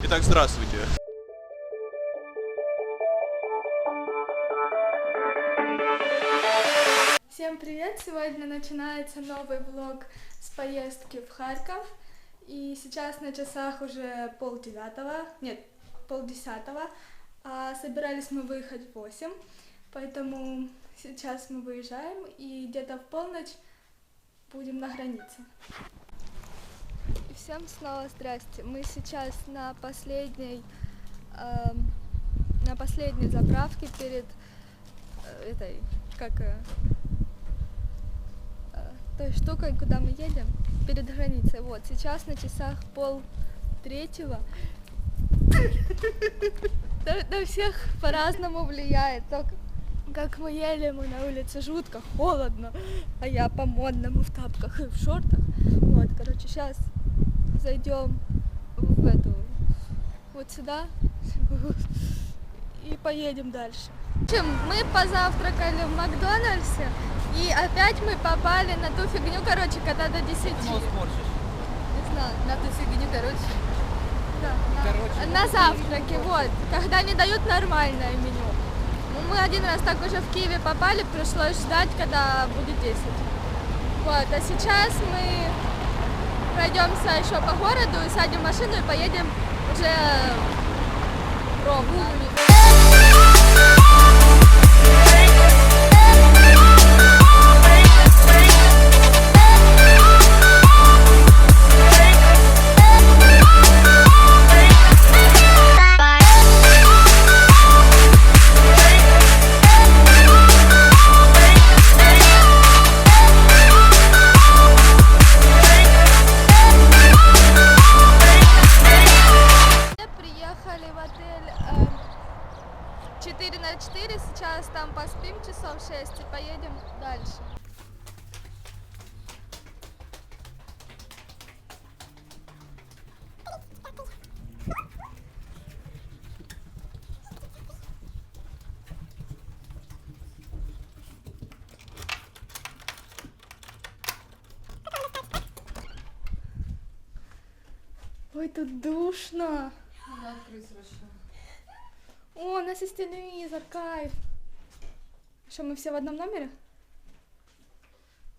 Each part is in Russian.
Итак, здравствуйте. Всем привет! Сегодня начинается новый влог с поездки в Харьков. И сейчас на часах уже пол девятого, нет, пол десятого. А собирались мы выехать в восемь, поэтому сейчас мы выезжаем и где-то в полночь будем на границе. Всем снова здрасте. Мы сейчас на последней, эм, на последней заправке перед э, этой, как э, э, той штукой, куда мы едем, перед границей. Вот, сейчас на часах пол третьего. На, всех по-разному влияет. То, как мы ели, мы на улице жутко холодно, а я по-модному в тапках и в шортах. Вот, короче, сейчас зайдем в эту, вот сюда и поедем дальше. В общем, мы позавтракали в Макдональдсе, и опять мы попали на ту фигню, короче, когда до 10. Не знаю. На ту фигню, короче. Да, на, на завтраке, вот, когда не дают нормальное меню. Ну, Мы один раз так уже в Киеве попали, пришлось ждать, когда будет 10. Вот, а сейчас мы пройдемся еще по городу, сядем в машину и поедем уже в Ровно. Ой, тут душно. Надо открыть срочно. О, у нас есть телевизор, кайф. Что, мы все в одном номере?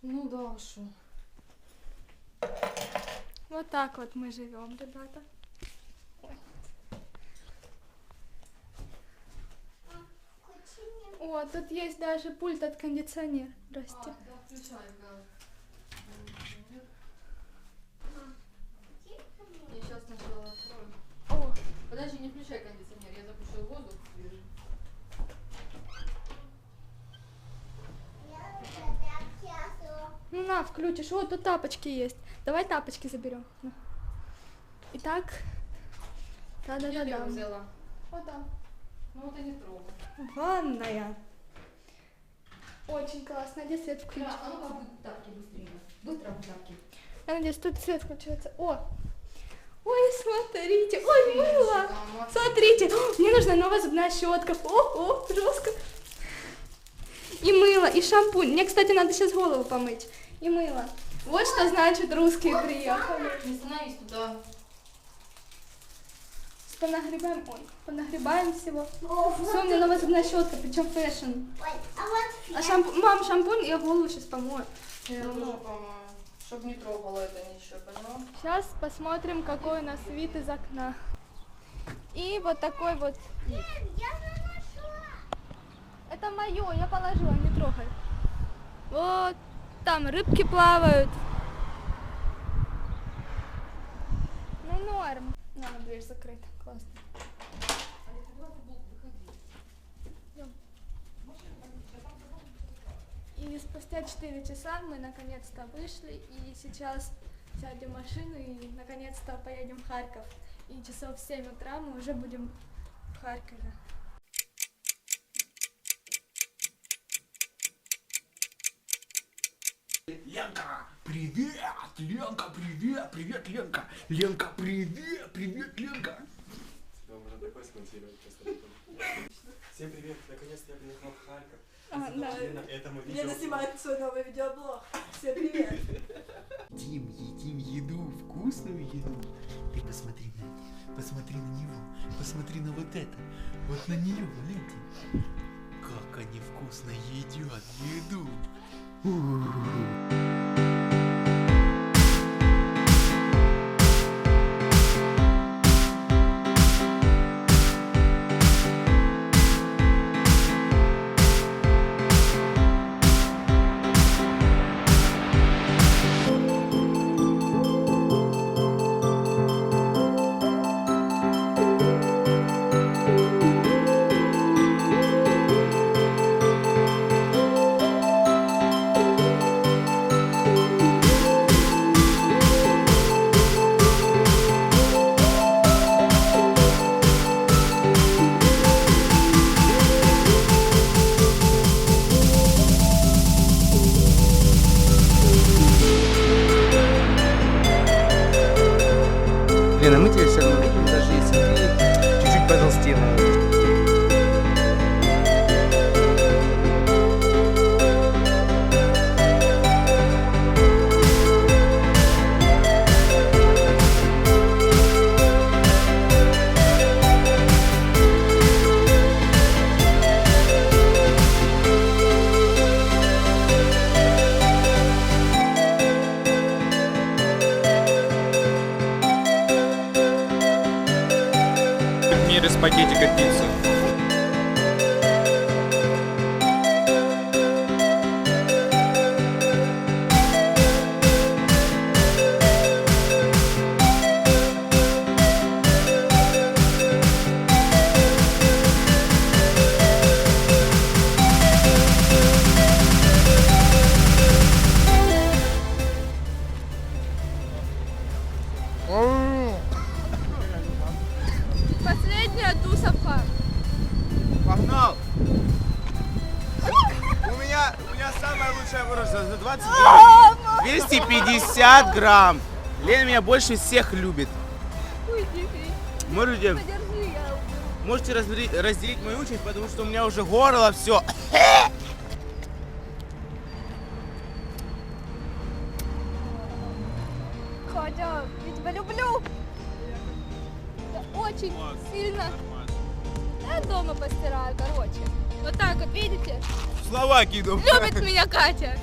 Ну да, что. Вот так вот мы живем, ребята. Ой. О, тут есть даже пульт от кондиционера. Здрасте. А, да, включай, да. Я сейчас сначала открою. Подожди, не включай кондиционер, я запущу воздух свежий. ну на, включишь. О, тут тапочки есть. Давай тапочки заберем. Итак. Я его Да-да-да-да. взяла. Вот там. Ну вот и не трогай. Ванная. Очень классно. Где свет включен? Да, а ну-ка тапки быстрее. Быстро будь тапки. Я надеюсь, тут свет включается. О! Ой, смотрите! Ой, мыло! Смотрите! Мне нужна новая зубная щетка. О, о, жестко. И мыло, и шампунь. Мне, кстати, надо сейчас голову помыть. И мыло. Вот что значит русские приехали. Не становись туда. Понагребаем, ой, понагребаем всего. Все, у меня новая зубная щетка, причем фэшн. А шампунь, мам, шампунь, я голову сейчас помою. Я тоже помою. Чтоб не трогала это ничего, поняла? Сейчас посмотрим, какой у нас вид из окна. И вот такой вот вид. Это мое, я положила, не трогай. Вот там рыбки плавают. Ну норм. Надо дверь закрыта. Классно. И спустя 4 часа мы наконец-то вышли, и сейчас сядем в машину и наконец-то поедем в Харьков. И часов в 7 утра мы уже будем в Харькове. Ленка, привет! Ленка, привет! Привет, Ленка! Ленка, привет! Привет, Ленка! Тебя можно такой смонтировать просто. Всем привет! Наконец-то я приехал в Харьков. А, да. Лена, это мой Лена видео. снимает свой новый видеоблог. Всем привет. едим, едим еду, вкусную еду. Ты посмотри на, посмотри на него, посмотри на вот это, вот на нее, гляньте. Как они вкусно едят еду. Тебя все равно Мир из 250 грамм. Лена меня больше всех любит. Можете, можете разделить, разделить мою участь, потому что у меня уже горло все. Катя, я тебя люблю. Очень сильно. Я дома постираю, короче. Вот так вот, видите? Словакии дома. Любит меня Катя.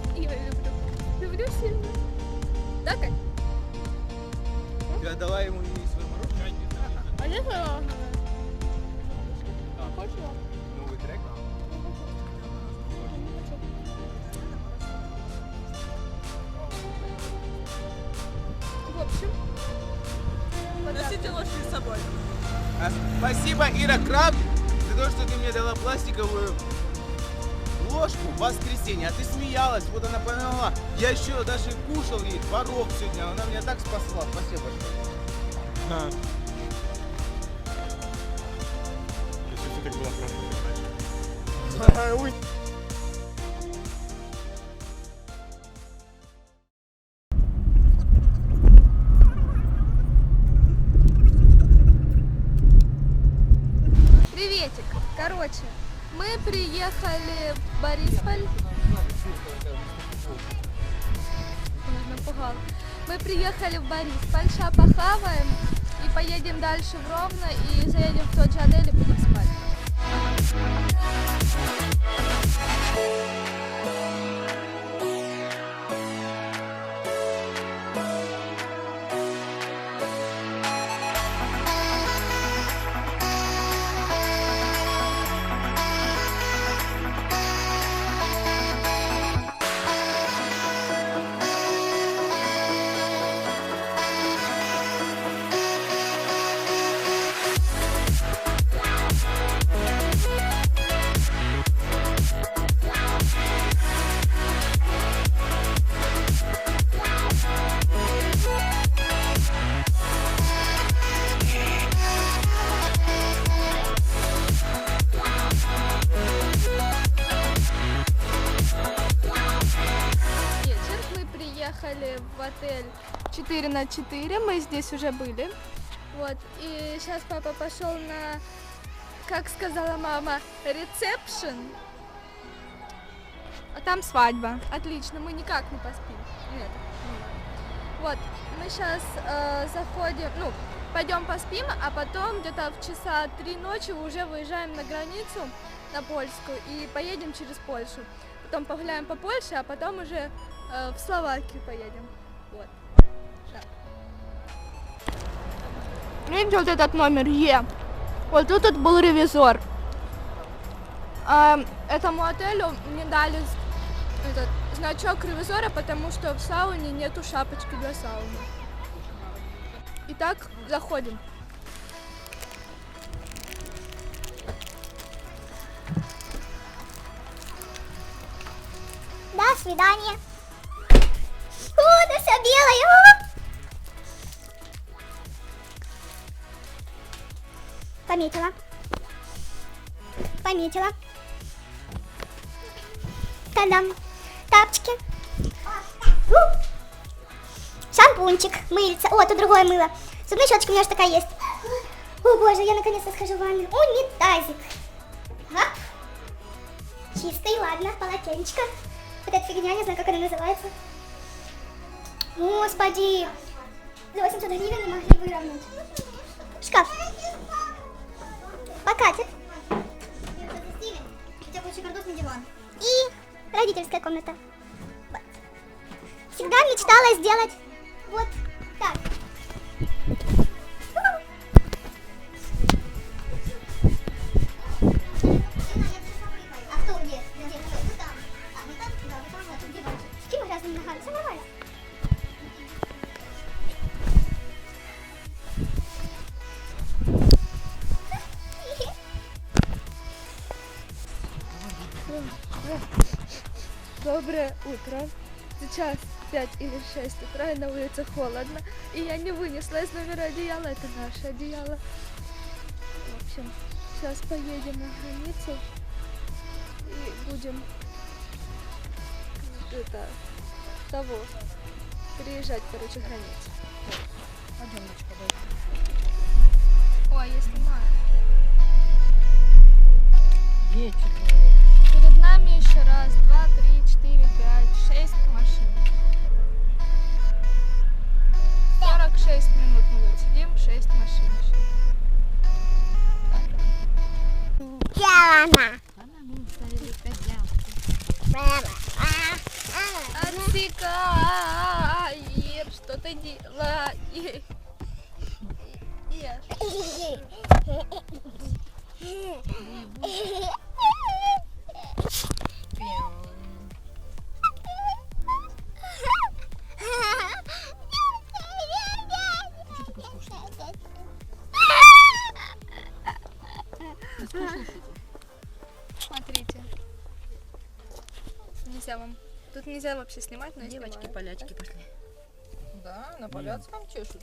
Дала ему и свой мороженое. А где твоя Хочешь? Новый трек. В общем. Носите ложки с собой. А, Спасибо, Ира Краб, за то, что ты мне дала пластиковую ложку в воскресенье, а ты смеялась, вот она поняла. Я еще даже кушал ей творог сегодня, она меня так спасла. Спасибо большое. Если бы так было хорошо. Мы приехали в Борисполь, сейчас похаваем и поедем дальше в Ровно и заедем в тот же отель и будем спать. Отель 4 на 4. Мы здесь уже были. Вот. И сейчас папа пошел на, как сказала мама, ресепшн. А там свадьба. Отлично, мы никак не поспим. Нет. Вот, мы сейчас заходим, ну, пойдем поспим, а потом где-то в часа три ночи уже выезжаем на границу, на польскую, и поедем через Польшу. Потом погуляем по Польше, а потом уже э, в Словакию поедем. Вот. Видите вот этот номер Е? Вот тут вот был ревизор. А, этому отелю мне дали этот значок ревизора, потому что в сауне нету шапочки для сауны. Итак, заходим. До свидания. Все белое. Пометила. Пометила. Та-дам. Тапочки. Шампунчик, мыльце. О, тут другое мыло. Зубная щеточка у меня же такая есть. О боже, я наконец-то схожу в ванну. Унитазик. Ап. Чистый, ладно, полотенечко. Вот эта фигня, не знаю, как она называется. Господи! За 800 гривен не могли выровнять. Шкаф. Покатит. И родительская комната. Всегда мечтала сделать вот так. Доброе утро. Сейчас 5 или 6 утра, и на улице холодно. И я не вынесла из номера одеяла. Это наше одеяло. В общем, сейчас поедем на границу. И будем это того переезжать, короче, границу. Ой, я снимаю. Нельзя вообще снимать, но я Девочки, снимаю. полячки пошли. Да, на поляцком чешут.